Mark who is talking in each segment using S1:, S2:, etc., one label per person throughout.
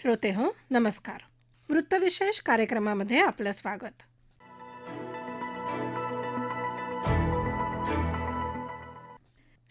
S1: श्रोते हो नमस्कार. वृत्तविशेष कार्यक्रमामध्ये आपलं स्वागत.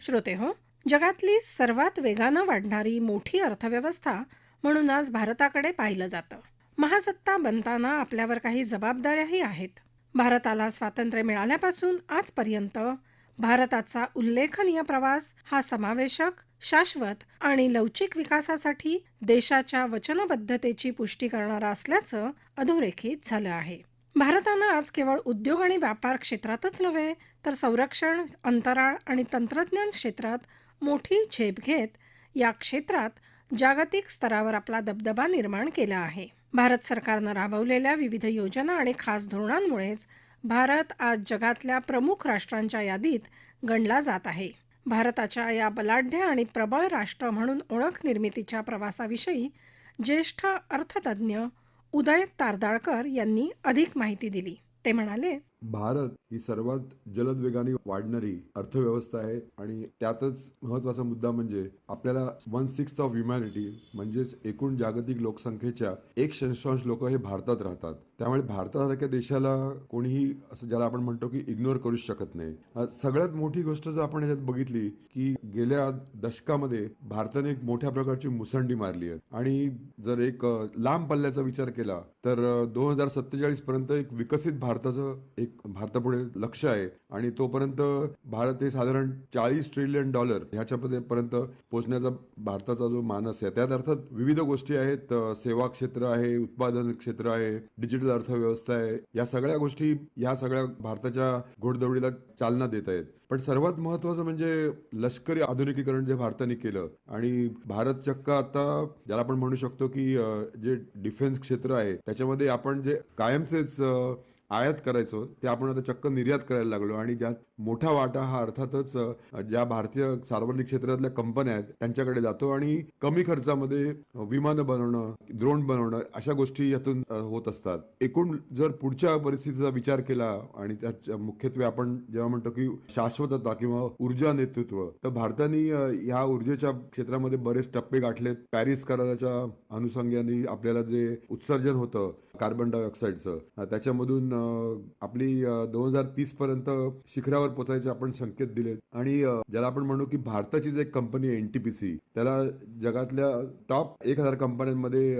S1: श्रोते हो जगातली सर्वात वेगानं वाढणारी मोठी अर्थव्यवस्था म्हणून आज भारताकडे पाहिलं जातं. महासत्ता बनताना आपल्यावर काही जबाबदाऱ्याही आहेत. भारताला स्वातंत्र्य मिळाल्यापासून आजपर्यंत भारताचा उल्लेखनीय प्रवास हा समावेशक शाश्वत आणि लवचिक विकासासाठी देशाच्या वचनबद्धतेची पुष्टी करणारा असल्याचं अधोरेखित झालं आहे. भारतानं आज केवळ उद्योग आणि व्यापार क्षेत्रातच नव्हे तर संरक्षण अंतराळ आणि तंत्रज्ञान क्षेत्रात मोठी झेप घेत या क्षेत्रात जागतिक स्तरावर आपला दबदबा निर्माण केला आहे. भारत सरकारनं राबवलेल्या विविध योजना आणि खास धोरणांमुळेच भारत आज जगातल्या प्रमुख राष्ट्रांच्या यादीत गणला जात आहे. भारताच्या या बलाढ्य आणि प्रबळ राष्ट्र म्हणून ओळख निर्मितीच्या प्रवासाविषयी ज्येष्ठ अर्थतज्ज्ञ उदय तारदाळकर यांनी अधिक माहिती दिली. ते म्हणाले
S2: भारत ही सर्वात जलद वेगाने वाढणारी अर्थव्यवस्था आहे आणि त्यातच महत्त्वाचा मुद्दा म्हणजे आपल्याला वन सिक्स्थ ऑफ ह्युमॅनिटी म्हणजेच एकूण जागतिक लोकसंख्येच्या एक षष्ठांश लोक हे भारतात राहतात. त्यामुळे भारतासारख्या देशाला कोणीही असं ज्याला आपण म्हणतो की इग्नोर करू शकत नाही. सगळ्यात मोठी गोष्ट जर आपण याच्यात बघितली की गेल्या दशकामध्ये भारताने एक मोठ्या प्रकारची मुसंडी मारली आहे. आणि जर एक लांब पल्ल्याचा विचार केला तर दोन हजार सत्तेचाळीस पर्यंत एक विकसित भारताचं एक भारतापुढे लक्ष आहे आणि तोपर्यंत भारत हे साधारण चाळीस ट्रिलियन डॉलर ह्याच्या पर्यंत पोहोचण्याचा भारताचा जो मानस आहे त्यात अर्थात विविध गोष्टी आहेत सेवा क्षेत्र आहे उत्पादन क्षेत्र आहे डिजिटल अर्थव्यवस्था आहे या सगळ्या गोष्टी या सगळ्या भारताच्या घोडदौडीला चालना देत आहेत. पण सर्वात महत्वाचं म्हणजे लष्करी आधुनिकीकरण जे भारताने केलं आणि भारत चक्क आता ज्याला आपण म्हणू शकतो की जे डिफेन्स क्षेत्र आहे त्याच्यामध्ये आपण जे कायमचेच आयात करायचो ते आपण आता चक्क निर्यात करायला लागलो आणि ज्यात मोठा वाटा हा अर्थातच ज्या भारतीय सार्वजनिक क्षेत्रातल्या कंपन्या आहेत त्यांच्याकडे जातो आणि कमी खर्चामध्ये विमानं बनवणं द्रोण बनवणं अशा गोष्टी यातून होत असतात. एकूण जर पुढच्या परिस्थितीचा विचार केला आणि त्यात मुख्यत्वे आपण जेव्हा म्हणतो की शाश्वतता किंवा ऊर्जा नेतृत्व तर भारताने या ह्या ऊर्जेच्या क्षेत्रामध्ये बरेच टप्पे गाठलेत. पॅरिस कराराच्या अनुषंगाने आपल्याला जे उत्सर्जन होतं कार्बन डायऑक्साईडचं त्याच्यामधून आपली दोन हजार तीस पर्यंत शिखरावर पोचायचे आपण संकेत दिलेत. आणि ज्याला आपण म्हणू की भारताची जी एक कंपनी आहे एनटीपीसी त्याला जगातल्या टॉप एक हजार कंपन्यांमध्ये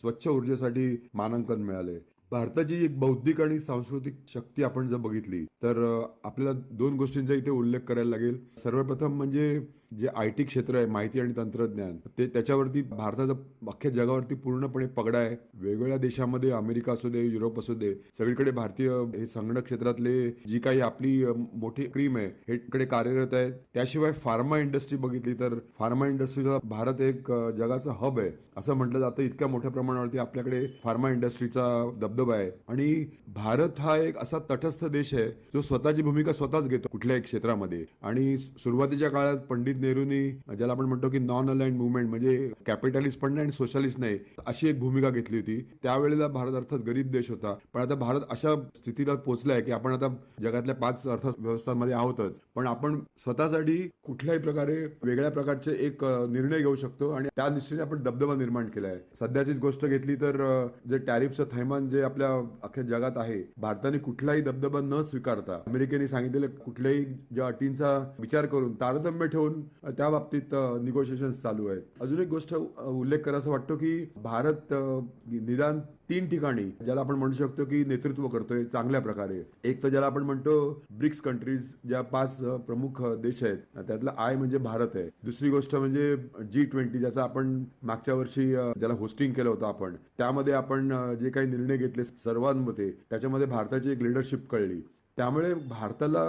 S2: स्वच्छ ऊर्जेसाठी मानांकन मिळाले. भारताची एक बौद्धिक आणि सांस्कृतिक शक्ती आपण जर बघितली तर आपल्याला दोन गोष्टींचा इथे उल्लेख करायला लागेल. सर्वप्रथम म्हणजे जे आय टी क्षेत्र आहे माहिती आणि तंत्रज्ञान ते त्याच्यावरती भारताचा अख्ख्या जगावरती पूर्णपणे पगडा आहे. वेगवेगळ्या देशामध्ये अमेरिका असू दे युरोप असू दे सगळीकडे भारतीय हे संगणक क्षेत्रातले जी काही आपली मोठी क्रीम आहे हे इकडे कार्यरत आहे त्याशिवाय फार्मा इंडस्ट्री बघितली तर फार्मा इंडस्ट्रीचा भारत एक जगाचा हब आहे. असं म्हटलं जातं इतक्या मोठ्या प्रमाणावरती आपल्याकडे फार्मा इंडस्ट्रीचा दबदबा आहे. आणि भारत हा एक असा तटस्थ देश आहे जो स्वतःची भूमिका स्वतःच घेतो कुठल्याही क्षेत्रामध्ये. आणि सुरुवातीच्या काळात पंडित नेहरूंनी ज्याला आपण म्हणतो की नॉन अलाइंड मुवमेंट म्हणजे कॅपिटलिस्ट पण नाही आणि सोशलिस्ट नाही अशी एक भूमिका घेतली होती. त्यावेळेला भारत अर्थात गरीब देश होता. पण आता भारत अशा स्थितीला पोहोचलाय की आपण आता जगातल्या पाच अर्थव्यवस्थांमध्ये आहोतच. पण आपण स्वतःसाठी कुठल्याही प्रकारे वेगळ्या प्रकारचे एक निर्णय घेऊ शकतो आणि त्या दृष्टीने आपण दबदबा निर्माण केलाय. सध्याचीच गोष्ट घेतली तर जे टॅरिफचं थैमान जे आपल्या अख्ख्या जगात आहे भारताने कुठलाही दबदबा न स्वीकारता अमेरिकेने सांगितलेल्या कुठल्याही ज्या अटींचा विचार करून तारतम्य ठेवून त्या बाबतीत निगोशिएशन चालू आहेत. अजून एक गोष्ट उल्लेख उल्लेख करायचा वाटतो की भारत निदान तीन ठिकाणी ज्याला आपण म्हणू शकतो की नेतृत्व करतोय चांगल्या प्रकारे. एक तर ज्याला आपण म्हणतो ब्रिक्स कंट्रीज ज्या पाच प्रमुख देश आहेत त्यातला आय म्हणजे भारत आहे. दुसरी गोष्ट म्हणजे जी ट्वेंटी ज्याचा आपण मागच्या वर्षी ज्याला होस्टिंग केलं होतं आपण त्यामध्ये आपण जे काही निर्णय घेतले सर्वांमध्ये त्याच्यामध्ये भारताची एक लिडरशिप कळली. त्यामुळे भारताला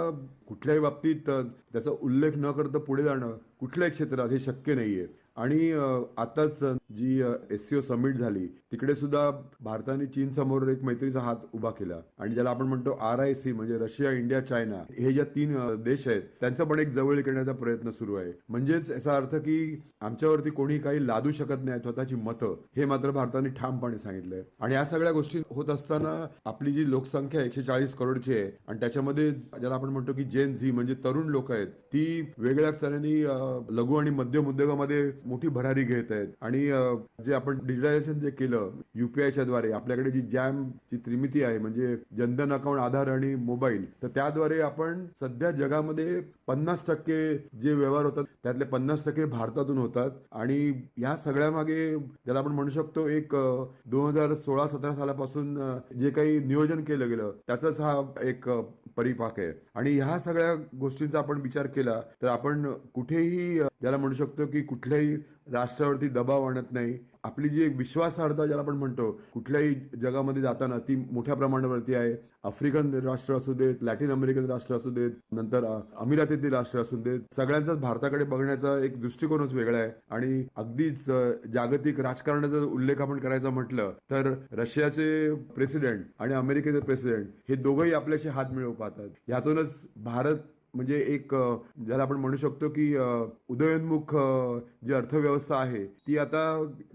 S2: कुठल्याही बाबतीत त्याचा उल्लेख न करता पुढे जाणं कुठल्याही क्षेत्रात हे शक्य नाहीये. आणि आताच जी एस समिट झाली तिकडे सुद्धा भारताने चीन समोर एक मैत्रीचा हात उभा केला. आणि ज्याला आपण म्हणतो आर आय सी म्हणजे रशिया इंडिया चायना हे ज्या तीन देश आहेत त्यांचा पण एक जवळ करण्याचा प्रयत्न सुरू आहे. म्हणजेच याचा अर्थ की आमच्यावरती कोणी काही लादू शकत नाही स्वतःची मतं हे मात्र भारताने ठामपणे सांगितलंय. आणि या सगळ्या गोष्टी होत असताना आपली जी लोकसंख्या एकशे चाळीस करोडची आहे आणि त्याच्यामध्ये ज्याला आपण म्हणतो की जेन झी म्हणजे तरुण लोक आहेत ती वेगळ्या तऱ्हेने लघु आणि मध्यम उद्योगामध्ये मोठी भरारी घेत आहेत. आणि जे आपण डिजिटायझेशन जे केलं युपीआयच्या द्वारे आपल्याकडे जी जॅम ची त्रिमिती आहे म्हणजे जनधन अकाउंट आधार आणि मोबाईल तर त्याद्वारे आपण सध्या जगामध्ये पन्नास टक्के जे व्यवहार होतात त्यातले पन्नास टक्के भारतातून होतात. आणि ह्या सगळ्यामागे ज्याला आपण म्हणू शकतो एक दोन हजार सोळा सतरा सालापासून जे काही नियोजन केलं गेलं त्याचाच हा एक परिपाक आहे. आणि ह्या सगळ्या गोष्टींचा आपण विचार केला तर आपण कुठेही ज्याला म्हणू शकतो की कुठल्याही राष्ट्रावरती दबाव आणत नाही. आपली जी एक विश्वासार्हता ज्याला आपण म्हणतो कुठल्याही जगामध्ये जाताना ती मोठ्या प्रमाणावरती आहे. आफ्रिकन राष्ट्र असू देत लॅटिन अमेरिकन राष्ट्र असू देत नंतर अमिरातीतील राष्ट्र असू देत सगळ्यांचाच भारताकडे बघण्याचा एक दृष्टिकोनच वेगळा आहे. आणि अगदीच जागतिक राजकारणाचा उल्लेख आपण करायचा म्हटलं तर रशियाचे प्रेसिडेंट आणि अमेरिकेचे प्रेसिडेंट हे दोघंही आपल्याशी हात मिळवू पाहतात. यातूनच भारत म्हणजे एक ज्याला आपण म्हणू शकतो की उदयोन्मुख जी अर्थव्यवस्था आहे ती आता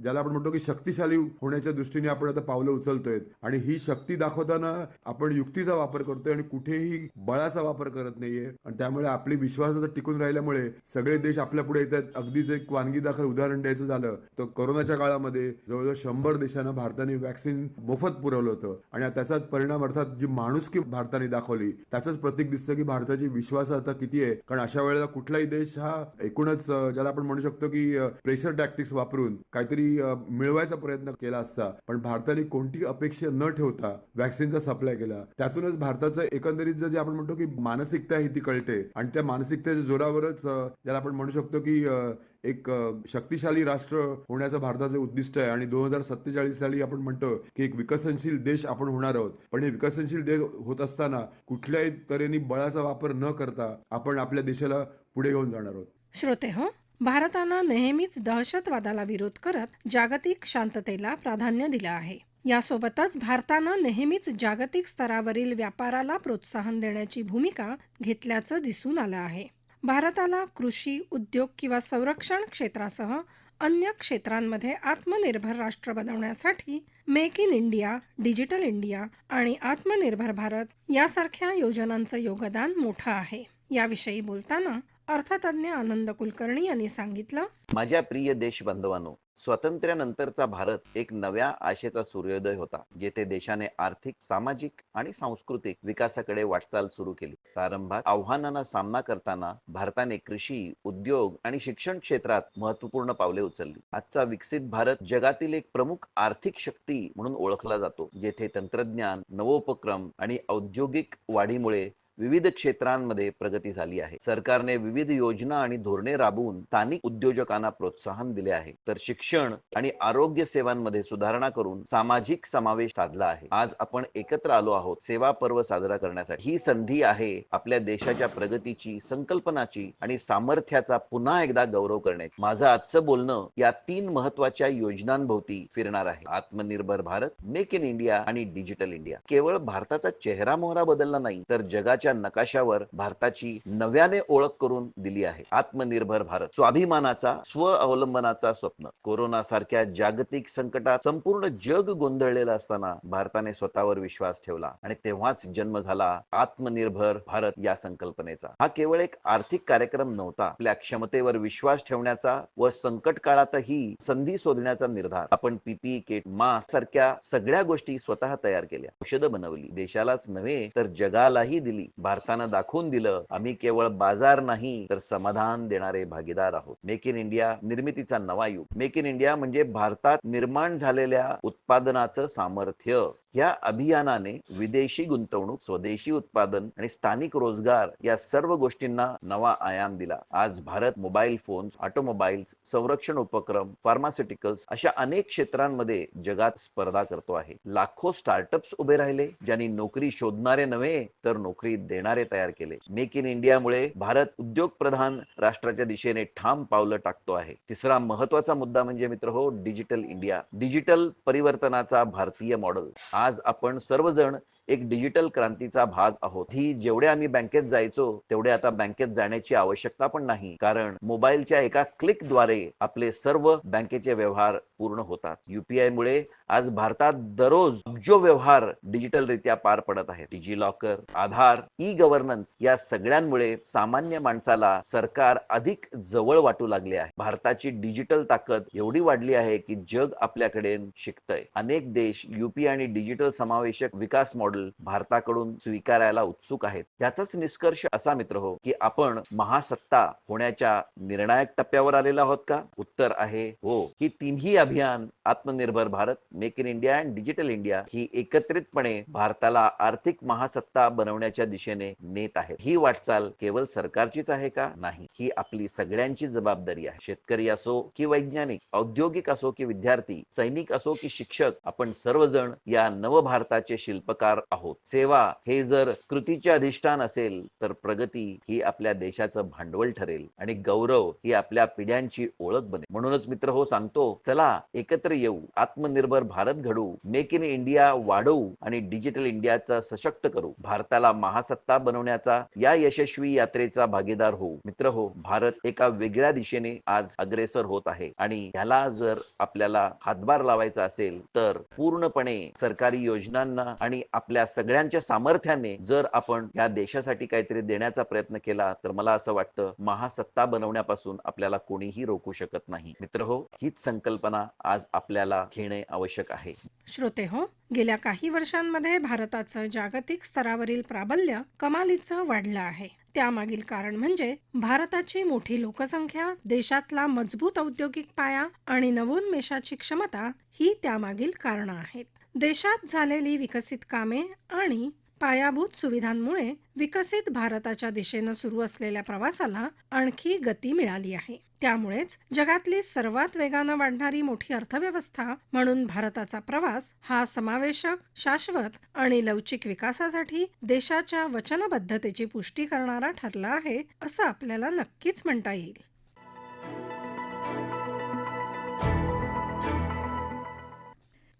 S2: ज्याला आपण म्हणतो की शक्तिशाली होण्याच्या दृष्टीने आपण आता पावलं उचलतोय. आणि ही शक्ती दाखवताना आपण युक्तीचा वापर करतोय आणि कुठेही बळाचा वापर करत नाहीये. आणि त्यामुळे आपली विश्वासाचा टिकून राहिल्यामुळे सगळे देश आपल्या पुढे येतात. अगदीच एक वानगी दाखल उदाहरण द्यायचं झालं तर कोरोनाच्या काळामध्ये जवळजवळ शंभर देशांना भारताने वॅक्सिन मोफत पुरवलं होतं. आणि त्याचाच परिणाम अर्थात जी माणुसकी भारताने दाखवली त्याचंच प्रतीक दिसतं की भारताची विश्वास विश्वासार्हता किती आहे? कारण अशा वेळेला कुठलाही देश हा एकूणच ज्याला आपण म्हणू शकतो की प्रेशर टॅक्टिक्स वापरून काहीतरी मिळवायचा प्रयत्न केला असता पण भारताने कोणती अपेक्षा न ठेवता व्हॅक्सिनचा सप्लाय केला. त्यातूनच भारताचं एकंदरीत जे आपण म्हणतो की मानसिकता ही ती कळते. आणि त्या मानसिकतेच्या जोरावरच ज्याला आपण म्हणू शकतो की एक शक्तिशाली राष्ट्र होण्याचं भारताचं उद्दिष्ट आहे. आणि दोन हजार सत्तेचाळीस साली आपण म्हणतो की एक विकसनशील देश आपण होणार आहोत. पण हे विकसनशील देश होत असताना कुठल्याही तऱ्हेने बळाचा वापर न करता आपण आपल्या देशाला पुढे घेऊन जाणार आहोत.
S1: श्रोते हो भारतानं नेहमीच दहशतवादाला विरोध करत जागतिक शांततेला प्राधान्य दिलं आहे. यासोबतच भारतानं नेहमीच जागतिक स्तरावरील व्यापाराला प्रोत्साहन देण्याची भूमिका घेतल्याचं दिसून आलं आहे. भारताला कृषी उद्योग किंवा संरक्षण क्षेत्रासह अन्य क्षेत्रांमध्ये आत्मनिर्भर राष्ट्र बनवण्यासाठी make in India digital India आणि आत्मनिर्भर भारत यासारख्या योजनांचं योगदान मोठं आहे. याविषयी बोलताना अर्थतज्ञ आनंद कुलकर्णी यांनी सांगितलं.
S3: माझ्या प्रिय देशबांधवांनो स्वातंत्र्यानंतरचा भारत एक नव्या आशेचा सूर्योदय होता जेथे देशाने आर्थिक सामाजिक आणि सांस्कृतिक विकासाकडे वाटचाल सुरू केली. प्रारंभात आव्हानांना सामना करताना भारताने कृषी उद्योग आणि शिक्षण क्षेत्रात महत्त्वपूर्ण पावले उचलली. आजचा विकसित भारत जगातील एक प्रमुख आर्थिक शक्ती म्हणून ओळखला जातो जेथे तंत्रज्ञान नवोपक्रम आणि औद्योगिक वाढीमुळे विविध क्षेत्रांमध्ये प्रगती झाली आहे. सरकारने विविध योजना आणि धोरणे राबवून स्थानिक उद्योजकांना प्रोत्साहन दिले आहे. तर शिक्षण आणि आरोग्य सेवांमध्ये सुधारणा करून सामाजिक समावेश साधला आहे. आज आपण एकत्र आलो आहोत. सेवा पर्व साजरा करण्यासाठी. ही संधी आहे आपल्या देशाच्या प्रगतीची संकल्पनाची आणि सामर्थ्याचा पुन्हा एकदा गौरव करण्याची माझं आजचं बोलणं या तीन महत्त्वाच्या योजनांभोवती फिरणार आहे. आत्मनिर्भर भारत मेक इन इंडिया आणि डिजिटल इंडिया. केवळ भारताचा चेहरा मोहरा बदलला नाही तर जगाच्या नकाशावर भारताची नव्याने ओळख करून दिली आहे. आत्मनिर्भर भारत स्वाभिमानाचा स्व अवलंबनाचा स्वप्न. कोरोना सारख्या जागतिक संकटात संपूर्ण जग गोंधळलेलं असताना भारताने स्वतःवर विश्वास ठेवला आणि तेव्हाच जन्म झाला आत्मनिर्भर भारत या संकल्पनेचा. हा केवळ एक आर्थिक कार्यक्रम नव्हता आपल्या क्षमतेवर विश्वास ठेवण्याचा व संकट काळातही संधी शोधण्याचा निर्धार. आपण पीपी किट मास्क सारख्या सगळ्या गोष्टी स्वतः तयार केल्या. औषधं बनवली देशालाच नव्हे तर जगालाही दिली. भारतानं दाखवून दिलं आम्ही केवळ बाजार नाही तर समाधान देणारे भागीदार आहोत. मेक इन इंडिया निर्मितीचा नवा युग. मेक इन इंडिया म्हणजे भारतात निर्माण झालेल्या उत्पादनाचं सामर्थ्य. या अभियानाने विदेशी गुंतवणूक स्वदेशी उत्पादन आणि स्थानिक रोजगार या सर्व गोष्टींना नवा आयाम दिला. आज भारत मोबाईल फोन्स ऑटोमोबाईल्स संरक्षण उपक्रम फार्मास्युटिकल्स अशा अनेक क्षेत्रांमध्ये जगात स्पर्धा करतो आहे. लाखो स्टार्टअप्स उभे राहिले ज्यांनी नोकरी शोधणारे नव्हे तर नोकरी देणारे तयार केले. मेक इन इंडियामुळे भारत उद्योग प्रधान राष्ट्राच्या दिशेने ठाम पावलं टाकतो आहे. तिसरा महत्त्वाचा मुद्दा म्हणजे मित्र हो डिजिटल इंडिया. डिजिटल परिवर्तनाचा भारतीय मॉडेल. आज आपण सर्वजण एक डिजिटल क्रांतीचा भाग आहोत. ही जेवढे आम्ही बँकेत जायचो तेवढे आता बँकेत जाण्याची आवश्यकता पण नाही. कारण मोबाईलच्या एका क्लिकद्वारे आपले सर्व बँकेचे व्यवहार पूर्ण होतात. युपीआय मुळे आज भारतात दररोज अब्जो व्यवहार डिजिटल रित्या पार पडत आहेत digi locker Aadhaar e governance या सगळ्यांमुळे सामान्य माणसाला सरकार अधिक जवळ वाटू लागले आहे. भारताची डिजिटल ताकद एवढी वाढली आहे की जग आपल्याकडे शिकतय. अनेक देश युपी आणि डिजिटल समावेशक विकास मॉडेल भारताकडून स्वीकारायला उत्सुक आहेत. त्याचाच निष्कर्ष असा मित्र हो की आपण महासत्ता होण्याच्या निर्णायक टप्प्यावर आलेला आहोत का? उत्तर आहे हो. ही तिन्ही अभियान आत्मनिर्भर Bharat make in India and digital India ही एकत्रितपणे भारताला आर्थिक महासत्ता बनवण्याच्या दिशेने नेत आहे ही वाटचाल केवळ सरकारचीच आहे का? नाही. ही आपली सगळ्यांची जबाबदारी आहे. शेतकरी असो की वैज्ञानिक औद्योगिक असो की विद्यार्थी सैनिक असो की शिक्षक आपण सर्वजण या नवभारताचे शिल्पकार आहोत. सेवा हे जर कृतीचे अधिष्ठान असेल तर प्रगती ही आपल्या देशाचं भांडवल ठरेल आणि गौरव ही आपल्या पिढ्यांची ओळख बनेल. म्हणूनच मित्र हो सांगतो चला एकत्र येऊ आत्मनिर्भर भारत घडू मेक इन इंडिया वाढवू आणि डिजिटल इंडियाचा सशक्त करू. भारताला महासत्ता बनवण्याचा या यशस्वी यात्रेचा भागीदार होऊ. मित्र हो भारत एका वेगळ्या दिशेने आज अग्रेसर होत आहे आणि ह्याला जर आपल्याला हातभार लावायचा असेल तर पूर्णपणे सरकारी योजनांना आणि आपल्या सगळ्यांच्या सामर्थ्याने जर आपण या देशासाठी काहीतरी देण्याचा प्रयत्न केला तर मला असं वाटतं महासत्ता बनवण्यापासून आपल्याला कोणीही रोखू शकत नाही. मित्र हो हीच संकल्पना आज आपल्याला घेणे आवश्यक आहे.
S1: श्रोते हो गेल्या काही वर्षांमध्ये भारताचं जागतिक स्तरावरील प्राबल्य कमालीचं वाढलं आहे. त्यामागील कारण म्हणजे भारताची मोठी लोकसंख्या देशातला मजबूत औद्योगिक पाया आणि नवोन्मेषाची क्षमता ही त्यामागील कारणं आहेत. देशात झालेली विकसित कामे आणि पायाभूत सुविधांमुळे विकसित भारताच्या दिशेनं सुरू असलेल्या प्रवासाला आणखी गती मिळाली आहे. त्यामुळेच जगातली सर्वात वेगानं वाढणारी मोठी अर्थव्यवस्था म्हणून भारताचा प्रवास हा समावेशक शाश्वत आणि लवचिक विकासासाठी देशाच्या वचनबद्धतेची पुष्टी करणारा ठरला आहे असं आपल्याला नक्कीच म्हणता येईल.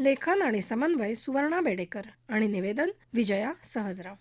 S1: लेखन आणि समन्वय सुवर्णा बेडेकर आणि निवेदन विजया सहजराव.